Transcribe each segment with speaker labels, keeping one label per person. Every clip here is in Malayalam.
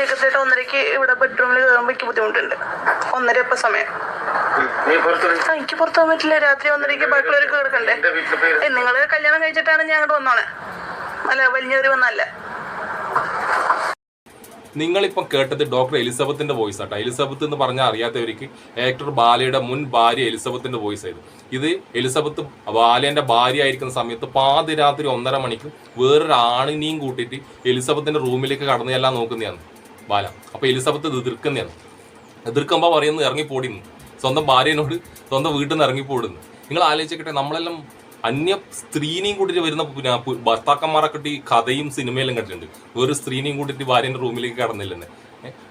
Speaker 1: ജേക്കബിലേട്ട് ഒന്നരക്ക് ഇവിടെ ബെഡ്റൂമിൽ കയറുമ്പോൾ എനിക്ക് ബുദ്ധിമുട്ടുണ്ട്. ഒന്നര ഇപ്പൊ സമയം ആ, എനിക്ക് പുറത്തു പോകാൻ പറ്റില്ല. രാത്രി ഒന്നരക്ക് ബാക്കിയുള്ളവർക്ക് കിടക്കണ്ടേ നിങ്ങൾ കല്യാണം കഴിച്ചിട്ടാണ് ഞാൻ അങ്ങോട്ട് വന്നോണേ അല്ല വലിഞ്ഞേറി വന്നല്ല
Speaker 2: നിങ്ങളിപ്പം കേട്ടത് ഡോക്ടർ എലിസബത്തിന്റെ വോയിസ് ആട്ടോ. എലിസബത്ത് എന്ന് പറഞ്ഞാൽ അറിയാത്തവർക്ക് ആക്ടർ ബാലയുടെ മുൻ ഭാര്യ എലിസബത്തിന്റെ വോയിസ് ആയിരുന്നു. ഇത് എലിസബത്ത് ബാലന്റെ ഭാര്യ ആയിരിക്കുന്ന സമയത്ത് പാതിരാത്രി ഒന്നര മണിക്ക് വേറൊരു ആണിനെയും കൂട്ടിയിട്ട് എലിസബത്തിന്റെ റൂമിലേക്ക് കടന്നു ചെല്ലാൻ നോക്കുന്നതാണ്. ബാല അപ്പൊ എലിസബത്ത് ഇത് എതിർക്കുന്നതാണ് എതിർക്കുമ്പോൾ പറയുന്നത് ഇറങ്ങിപ്പോടിന്ന്. സ്വന്തം ഭാര്യനോട് സ്വന്തം വീട്ടിൽ നിന്ന് ഇറങ്ങിപ്പോടുന്നു. നിങ്ങൾ ആലോചിക്കട്ടെ നമ്മളെല്ലാം അന്യ സ്ത്രീനെയും കൂട്ടിട്ട് വരുന്ന പിന്നെ ഭർത്താക്കന്മാരെ ഈ കഥയും സിനിമയിലും കണ്ടിട്ടുണ്ട്. വേറൊരു സ്ത്രീനെയും കൂട്ടിട്ട് ഭാര്യന്റെ റൂമിലേക്ക് കടന്നില്ലെന്ന്.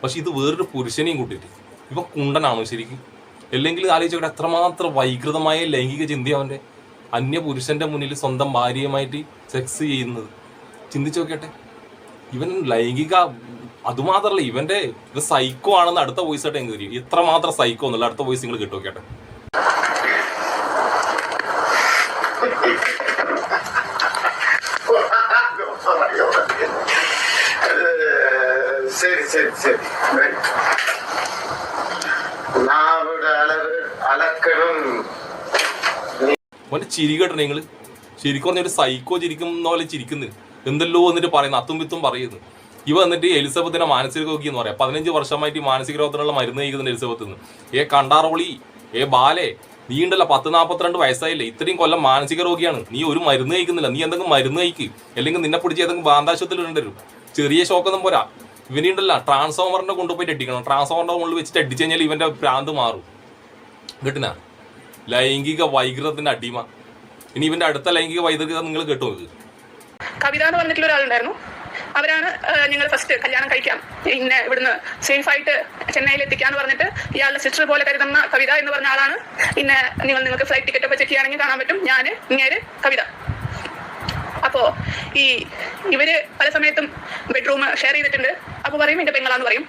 Speaker 2: പക്ഷെ ഇത് വേറൊരു പുരുഷനെയും കൂട്ടിയിട്ട്. ഇപ്പം കുണ്ടനാണോ ശരിക്കും? അല്ലെങ്കിൽ ആലോചിച്ചോട്ടെ എത്രമാത്രം വൈകൃതമായ ലൈംഗിക ചിന്ത അന്യ പുരുഷന്റെ മുന്നിൽ സ്വന്തം ഭാര്യയുമായിട്ട് സെക്സ് ചെയ്യുന്നത്. ചിന്തിച്ചു നോക്കട്ടെ ഇവൻ ലൈംഗിക അതുമാത്രല്ല ഇവന്റെ ഇത് സൈക്കോ ആണെന്ന് അടുത്ത വോയിസ് ആയിട്ട് എനിക്ക് തരും ഇത്ര മാത്രം സൈക്കോ എന്നുള്ള അടുത്ത വോയിസ് നിങ്ങൾ കിട്ടും കേട്ടെ.
Speaker 3: നാവിടെ അളവ് അളക്കണം
Speaker 2: അവന്റെ ചിരി കേട്ടോ നിങ്ങൾ? ശരിക്കും പറഞ്ഞ ഒരു സൈക്കോ ചിരിക്കുന്ന പോലെ ചിരിക്കുന്നു. എന്തെല്ലോ എന്നിട്ട് പറയുന്നു അത്തും വിത്തും പറയുന്നു. ഇവ എന്നിട്ട് എലിസബത്തിനെ മാനസിക രോഗി എന്ന് പറയാം. പതിനഞ്ച് വർഷമായിട്ട് ഈ മാനസിക രോഗത്തിനുള്ള മരുന്ന് കഴിക്കുന്നുണ്ട് എലിസബത്ത് നിന്ന് ഏ കണ്ടാറോളി ഏ ബാലെ നീണ്ടല്ല പത്ത് നാൽപ്പത്തിരണ്ട് വയസ്സായില്ലേ? ഇത്രയും കൊല്ലം മാനസിക രോഗിയാണ് നീ ഒരു മരുന്ന് കഴിക്കുന്നില്ല. നീ എന്തെങ്കിലും മരുന്ന് കഴിക്ക്. അല്ലെങ്കിൽ നിന്നെ പിടിച്ച് ഏതെങ്കിലും ബാന്താശുപത്രിയിൽ ഇടേണ്ടി ചെറിയ ഷോക്കൊന്നും പോരാ. ഇവനീണ്ടല്ല ട്രാൻസ്ഫോമറിന്റെ കൊണ്ടുപോയിട്ട് അടിക്കണം. ട്രാൻസ്ഫോമറിന്റെ മുകളിൽ വെച്ചിട്ട് അടിച്ചു കഴിഞ്ഞാൽ ഇവന്റെ ഭ്രാന്ത് മാറും. കിട്ടുന്ന ലൈംഗിക വൈകൃതത്തിന്റെ അടിമ. ഇനി ഇവന്റെ അടുത്ത ലൈംഗിക വൈദഗ്ധ്യത നിങ്ങൾ കേട്ടു
Speaker 1: കവിത എന്ന് പറഞ്ഞിട്ടുള്ള ഒരാളുണ്ടായിരുന്നു. അവരാണ് ഞങ്ങൾ ഫസ്റ്റ് കല്യാണം കഴിക്കാം. പിന്നെ ഇവിടുന്ന് സേഫായിട്ട് ചെന്നൈയിൽ എത്തിക്കാന്ന് പറഞ്ഞിട്ട് ഇയാളുടെ സിസ്റ്റർ പോലെ കരുതുന്ന കവിത എന്ന് പറഞ്ഞ ആളാണ്. പിന്നെ നിങ്ങൾ നിങ്ങൾക്ക് ഫ്ലൈറ്റ് ടിക്കറ്റ് ഒക്കെ ചെക്ക് ചെയ്യുകയാണെങ്കിൽ കാണാൻ പറ്റും. ഞാൻ ഇങ്ങേര് കവിത. അപ്പോ ഈ ഇവർ പല സമയത്തും ബെഡ്റൂം ഷെയർ ചെയ്തിട്ടുണ്ട്. അപ്പൊ പറയും എന്റെ പെങ്ങളാന്ന് പറയും.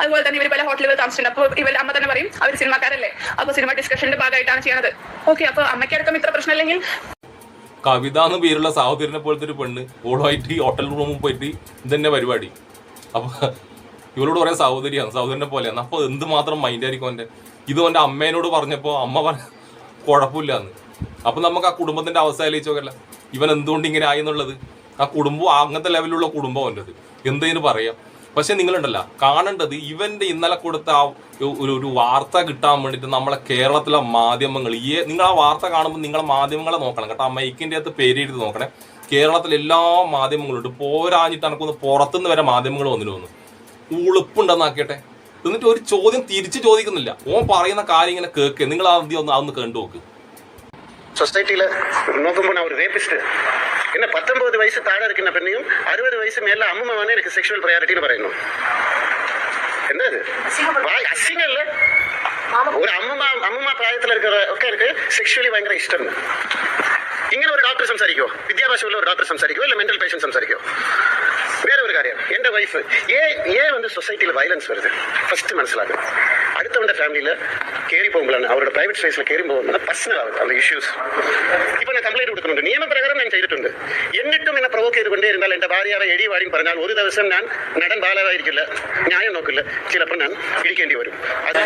Speaker 1: അതുപോലെ തന്നെ ഇവർ പല ഹോട്ടലുകൾ താമസിച്ചിട്ടുണ്ട്. അപ്പോൾ ഇവർ അമ്മ തന്നെ പറയും അവർ സിനിമാക്കാരല്ലേ അപ്പൊ സിനിമ ഡിസ്കഷന്റെ ഭാഗമായിട്ടാണ് ചെയ്യണത്. ഓക്കെ അപ്പൊ അമ്മയ്ക്കടക്കം ഇത്ര പ്രശ്നമില്ലെങ്കിൽ
Speaker 2: കവിത എന്ന് പേരുള്ള സഹോദരനെ പോലത്തെ ഒരു പെണ്ണ് ഓളുമായിട്ട് ഈ ഹോട്ടൽ റൂമിൽ പോയിട്ട് ഇതന്നെ പരിപാടി. അപ്പൊ ഇവളോട് പറയാൻ സഹോദരിയാണ് സഹോദരനെ പോലെയാണ്. അപ്പൊ എന്തുമാത്രം മൈൻഡ് ആയിരിക്കും അവന്റെ ഇത് അവന്റെ അമ്മേനോട് പറഞ്ഞപ്പോൾ അമ്മ പറ കുഴപ്പമില്ല എന്ന് അപ്പൊ നമുക്ക് ആ കുടുംബത്തിന്റെ അവസ്ഥ ആലോചിച്ച് നോക്കല്ല. ഇവൻ എന്തുകൊണ്ട് ഇങ്ങനെ ആയി എന്നുള്ളത്? ആ കുടുംബം അങ്ങനത്തെ ലെവലിലുള്ള കുടുംബം അവന്റെത് എന്തതിന് പറയാം? പക്ഷെ നിങ്ങളുണ്ടല്ല കാണേണ്ടത് ഇവന്റെ ഇന്നലെ കൊടുത്ത ആ ഒരു വാർത്ത കിട്ടാൻ വേണ്ടിയിട്ട് നമ്മളെ കേരളത്തിലെ മാധ്യമങ്ങൾ ഈ നിങ്ങൾ ആ വാർത്ത കാണുമ്പോൾ നിങ്ങളെ മാധ്യമങ്ങളെ നോക്കണം കേട്ടോ. ആ മൈക്കിന്റെ അകത്ത് പേരെഴുതി നോക്കണേ. കേരളത്തിലെ എല്ലാ മാധ്യമങ്ങളും ഉണ്ട്. പോരാഞ്ഞിട്ട് എനക്കൊന്ന് പുറത്തുനിന്ന് വരെ മാധ്യമങ്ങൾ വന്നിട്ട് വന്നു. ഉളുപ്പുണ്ടെന്നാക്കിയട്ടെ. എന്നിട്ട് ഒരു ചോദ്യം തിരിച്ചു ചോദിക്കുന്നില്ല. ഓൻ പറയുന്ന കാര്യം ഇങ്ങനെ കേൾക്കുക നിങ്ങൾ ആദ്യം ഒന്ന് അതൊന്ന് കണ്ടു നോക്ക്.
Speaker 4: സൊസൈറ്റിയിൽ നോക്കുമ്പോൾ ഒരു റേപ്പിസ്റ്റ് என்ன பத்தொன்பது வயசு தாழ இருக்கின்ற பெண்ணையும்? அறுபது வயசு மேல அம்மாவான எனக்கு செக்ஷுவல் ப்ரையாரிட்டின்னு പറയணும் என்னது? வாய் அசிங்கம் இல்ல. ஒரு அம்மா அம்மா பிராயத்துல இருக்கிற ഒക്കെ இருக்கு സെക്ഷുവലി ഭയങ്കര ഇഷ്ടം ഇങ്ങനെ ഒരു ഡോക്ടർ സംസാരിക്കുമോ വിദ്യാഭ്യാസമുള്ള ഒരു ഡോക്ടർ സംസാരിക്കുമോ ഇല്ല മെന്റൽ പേഷ്യൻ സംസാരിക്കുമോ വേറെ ഒരു കാര്യം. എന്റെ വൈഫ് ഏ ഏ വന്ന് സൊസൈറ്റിയിൽ വയലൻസ് വരുത്. ഫസ്റ്റ് മനസ്സിലാക്കും അടുത്തവന്റെ ഫാമിലിയിൽ കയറി പോകുമ്പോഴാണ് അവരുടെ പ്രൈവറ്റ് സ്പേസിൽ കയറി പോകുമ്പോൾ പേഴ്സണൽ ആവും അവരുടെ ഇഷ്യൂസ് ഇപ്പൊ ഞാൻ കംപ്ലൈന്റ് കൊടുക്കുന്നുണ്ട്. നിയമപ്രകാരം ഞാൻ ചെയ്തിട്ടുണ്ട്. എന്നിട്ടും എന്നെ പ്രൊവോക്ക് ചെയ്തുകൊണ്ടേ ഇരുന്നാൽ എന്റെ ഭാര്യയുടെ എടി വാടിയും പറഞ്ഞാൽ ഒരു ദിവസം ഞാൻ നടൻ ബാലവായിരിക്കില്ല ന്യായം നോക്കില്ല. ചിലപ്പോൾ ഞാൻ ഇരിക്കേണ്ടി വരും. അത്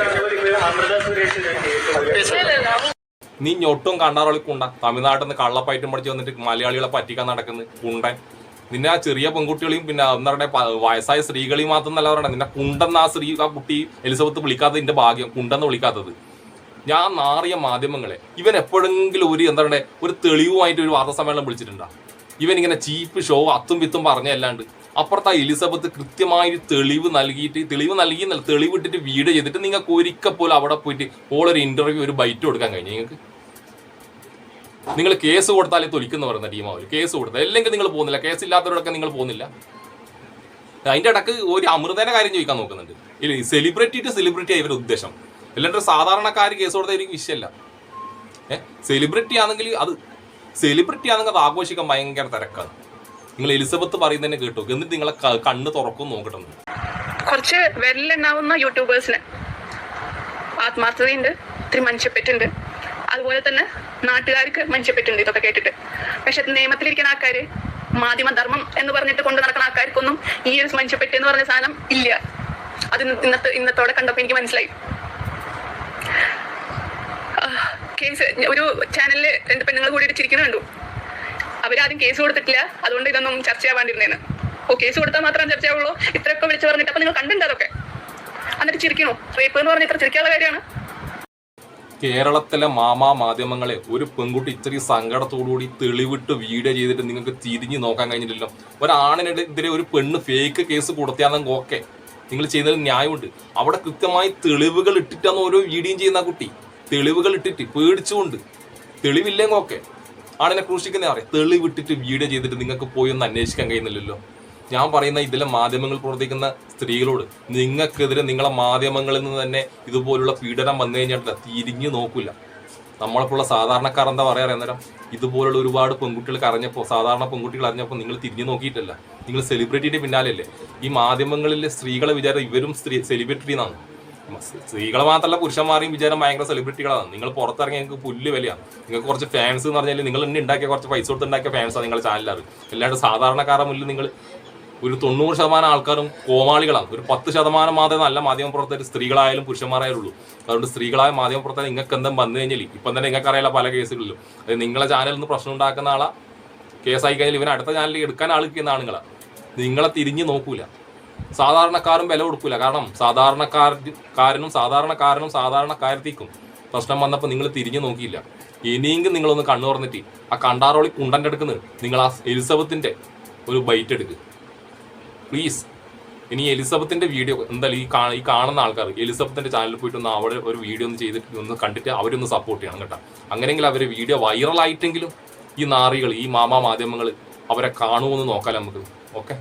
Speaker 2: നീ ഞൊട്ടും കണ്ണാറൊളി കുണ്ട തമിഴ്നാട്ടിൽ നിന്ന് കള്ളപ്പായിട്ടും പഠിച്ച് വന്നിട്ട് മലയാളികളെ പറ്റിക്കാൻ നടക്കുന്നത് കുണ്ടൻ. നിന്നെ ആ ചെറിയ പെൺകുട്ടികളെയും പിന്നെ എന്താ പറയുക വയസ്സായ സ്ത്രീകളെയും മാത്രം നല്ല പറയണേ നിന്നെ കുണ്ടെന്ന് ആ സ്ത്രീ ആ കുട്ടി എലിസബത്ത് വിളിക്കാത്തത് എന്റെ ഭാഗ്യം കുണ്ടെന്ന് വിളിക്കാത്തത്. ഞാൻ നാറിയ മാധ്യമങ്ങളെ ഇവൻ എപ്പോഴെങ്കിലും ഒരു എന്താ പറയുക ഒരു തെളിവുമായിട്ട് ഒരു വാർത്താ സമ്മേളനം വിളിച്ചിട്ടുണ്ടാ? ഇവൻ ഇങ്ങനെ ചീപ്പ് ഷോ അത്തും വിത്തും പറഞ്ഞല്ലാണ്ട് അപ്പുറത്ത് ആ എലിസബത്ത് കൃത്യമായി തെളിവ് നൽകിയിട്ട് തെളിവ് നൽകി എന്നല്ല, തെളിവ് ഇട്ടിട്ട് വീഡിയോ ചെയ്തിട്ട് നിങ്ങൾക്ക് ഒരിക്കൽ പോലും അവിടെ പോയിട്ട് ഓളൊരു ഇന്റർവ്യൂ ഒരു ബൈറ്റ് കൊടുക്കാൻ കഴിഞ്ഞു നിങ്ങൾക്ക്? നിങ്ങൾ കേസ് കൊടുത്താലേ തൊലിക്കുന്ന പറയുന്ന ടീമാവില്ല കേസ് കൊടുത്താൽ. അല്ലെങ്കിൽ നിങ്ങൾ പോകുന്നില്ല. കേസ് ഇല്ലാത്തവരോടൊക്കെ നിങ്ങൾ പോകുന്നില്ല. അതിന്റെ ഇടയ്ക്ക് ഒരു അമൃതേന്റെ കാര്യം ചോദിക്കാൻ നോക്കുന്നുണ്ട്. ഇല്ല സെലിബ്രിറ്റി ടു സെലിബ്രിറ്റി ആയി ഇവരുടെ ഉദ്ദേശം. അല്ലാണ്ട് സാധാരണക്കാർ കേസ് കൊടുത്താൽ എനിക്ക് വിഷയമല്ല. ഏഹ് സെലിബ്രിറ്റി ആണെങ്കിൽ അത് സെലിബ്രിറ്റി ആണെങ്കിൽ അത് ആഘോഷിക്കാൻ ഭയങ്കര തിരക്കാണ്. നിങ്ങൾ എലിസബത്ത് പറയുന്നതന്നെ കേട്ടു. എന്നിട്ട് നിങ്ങളെ കണ്ണ് തുറക്കും നോക്കട്ടെ
Speaker 1: കുറച്ച് വെല്ലുണ്ടാവുന്ന യൂട്യൂബേഴ്സിന് ആത്മാർത്ഥതയുണ്ട് ഇത്തിരി മനുഷ്യപ്പെട്ടുണ്ട് അതുപോലെ തന്നെ നാട്ടുകാർക്ക് മനുഷ്യപ്പെട്ടുണ്ട് ഇതൊക്കെ കേട്ടിട്ട്. പക്ഷെ നിയമത്തിലിരിക്കുന്ന ആൾക്കാര് മാധ്യമധർമ്മം എന്ന് പറഞ്ഞിട്ട് കൊണ്ട് നടക്കുന്ന ആൾക്കാർക്കൊന്നും ഈ ഒരു മനുഷ്യപ്പെട്ടി എന്ന് പറഞ്ഞ സാധനം ഇല്ല. അത് ഇന്നത്തെ ഇന്നത്തോടെ കണ്ടപ്പോൾ എനിക്ക് മനസ്സിലായി. കേസ് ഒരു ചാനലിൽ രണ്ട് പെണ്ണുങ്ങൾ കൂടി ചിരിക്കുന്നത് കണ്ടു. അവരാദ്യം കേസ് കൊടുത്തിട്ടില്ല. അതുകൊണ്ട് ഇതൊന്നും ചർച്ചയാവാണ്ടിരുന്നേന്ന് ഓ കേസ് കൊടുത്താൽ മാത്രം ചർച്ചയാവുള്ളൂ ഇത്രയൊക്കെ വിളിച്ചു പറഞ്ഞിട്ട് അപ്പൊ നിങ്ങൾ കണ്ടിട്ടുണ്ട് അതൊക്കെ? എന്നിട്ട് ചിരിക്കണോ. റേപ്പ് എന്ന് പറഞ്ഞ ഇത്ര ചിരിക്കാനുള്ള കാര്യമാണ്.
Speaker 2: കേരളത്തിലെ മാമാ മാധ്യമങ്ങളെ ഒരു പെൺകുട്ടി ഇത്രയും സങ്കടത്തോടുകൂടി തെളിവിട്ട് വീഡിയോ ചെയ്തിട്ട് നിങ്ങൾക്ക് തിരിഞ്ഞു നോക്കാൻ കഴിഞ്ഞില്ലല്ലോ. ഒരാണിനെതിരെ ഒരു പെണ്ണ് ഫേക്ക് കേസ് കൊടുത്തിയാണെങ്കിൽ ഓക്കെ നിങ്ങൾ ചെയ്തതിൽ ന്യായമുണ്ട്. അവിടെ കൃത്യമായി തെളിവുകൾ ഇട്ടിട്ടാണ് ഓരോ വീഡിയോയും ചെയ്യുന്ന കുട്ടി. തെളിവുകൾ ഇട്ടിട്ട് പേടിച്ചുകൊണ്ട്. തെളിവില്ലെങ്കിൽ ഓക്കെ ആണിനെ ക്രൂശിക്കുന്ന അറിയാം. തെളിവിട്ടിട്ട് വീഡിയോ ചെയ്തിട്ട് നിങ്ങൾക്ക് പോയി ഒന്ന് അന്വേഷിക്കാൻ കഴിയുന്നില്ലല്ലോ. ഞാൻ പറയുന്ന ഇതിലെ മാധ്യമങ്ങൾ പ്രവർത്തിക്കുന്ന സ്ത്രീകളോട് നിങ്ങൾക്കെതിരെ നിങ്ങളെ മാധ്യമങ്ങളിൽ നിന്ന് തന്നെ ഇതുപോലുള്ള പീഡനം വന്നു കഴിഞ്ഞാൽ തിരിഞ്ഞു നോക്കില്ല നമ്മളെപ്പോലുള്ള സാധാരണക്കാർ എന്താ പറയാറ് അന്നേരം? ഇതുപോലുള്ള ഒരുപാട് പെൺകുട്ടികൾ അറിഞ്ഞപ്പോൾ സാധാരണ പെൺകുട്ടികൾ അറിഞ്ഞപ്പോൾ നിങ്ങൾ തിരിഞ്ഞു നോക്കിയിട്ടല്ല. നിങ്ങൾ സെലിബ്രിറ്റിയുടെ പിന്നാലെയല്ലേ? ഈ മാധ്യമങ്ങളിലെ സ്ത്രീകളെ വിചാരം ഇവരും സ്ത്രീ സെലിബ്രിറ്റി എന്നാണ്. സ്ത്രീകളെ മാത്രമല്ല പുരുഷന്മാരെയും വിചാരം ഭയങ്കര സെലിബ്രിറ്റികളാണ്. നിങ്ങൾ പുറത്തിറങ്ങി നിങ്ങൾക്ക് പുല്ല് വിലയാണ്. നിങ്ങൾക്ക് കുറച്ച് ഫാൻസ് എന്ന് പറഞ്ഞാൽ നിങ്ങൾ തന്നെ ഉണ്ടാക്കിയ കുറച്ച് പൈസ കൊടുത്ത് ഉണ്ടാക്കിയ ഫാൻസാണ് നിങ്ങളുടെ ചാനലിലാറ് അല്ലാണ്ട് സാധാരണക്കാരുടെ മുന്നിൽ നിങ്ങൾ ഒരു തൊണ്ണൂറ് ശതമാനം ആൾക്കാരും കോമാളികളാണ്. ഒരു പത്ത് ശതമാനം മാത്രമേ നല്ല മാധ്യമ പ്രവർത്തകർ സ്ത്രീകളായാലും പുരുഷന്മാരായാലും ഉള്ളൂ അതുകൊണ്ട് സ്ത്രീകളായ മാധ്യമ പ്രവർത്തകർ നിങ്ങൾക്ക് എന്തും വന്നു കഴിഞ്ഞാൽ ഇപ്പം തന്നെ നിങ്ങൾക്ക് അറിയാലോ പല കേസുകളിലും. അത് നിങ്ങളെ ചാനലിൽ നിന്ന് പ്രശ്നം ഉണ്ടാക്കുന്ന ആളാ. കേസായി കഴിഞ്ഞാൽ ഇവൻ അടുത്ത ചാനലിൽ എടുക്കാൻ ആളിക്കുന്ന ആളുകളാ നിങ്ങളെ തിരിഞ്ഞു നോക്കൂല. സാധാരണക്കാരും വില കൊടുക്കൂല. കാരണം സാധാരണക്കാരനും സാധാരണക്കാരനും സാധാരണക്കാരത്തേക്കും പ്രശ്നം വന്നപ്പോൾ നിങ്ങൾ തിരിഞ്ഞു നോക്കിയില്ല. ഇനിയെങ്കിലും നിങ്ങളൊന്ന് കണ്ണു തുറന്നിട്ട് ആ കണ്ടാറോളി കുണ്ടന്റെ അടുക്കുന്നത് നിങ്ങൾ ആ എലിസബത്തിന്റെ ഒരു ബൈറ്റ് എടുക്കുക പ്ലീസ് ഇനി എലിസബത്തിന്റെ വീഡിയോ എന്തായാലും ഈ ഈ കാണുന്ന ആൾക്കാർ എലിസബത്തിന്റെ ചാനലിൽ പോയിട്ട് ഒന്ന് അവിടെ ഒരു വീഡിയോ ഒന്ന് ചെയ്തിട്ട് ഒന്ന് കണ്ടിട്ട് അവരൊന്ന് സപ്പോർട്ട് ചെയ്യണം കേട്ടോ. അങ്ങനെയെങ്കിൽ അവർ വീഡിയോ വൈറലായിട്ടെങ്കിലും ഈ നാറികൾ ഈ മാമാ മാധ്യമങ്ങൾ അവരെ കാണുമെന്ന് നോക്കാം നമുക്ക്. ഓക്കെ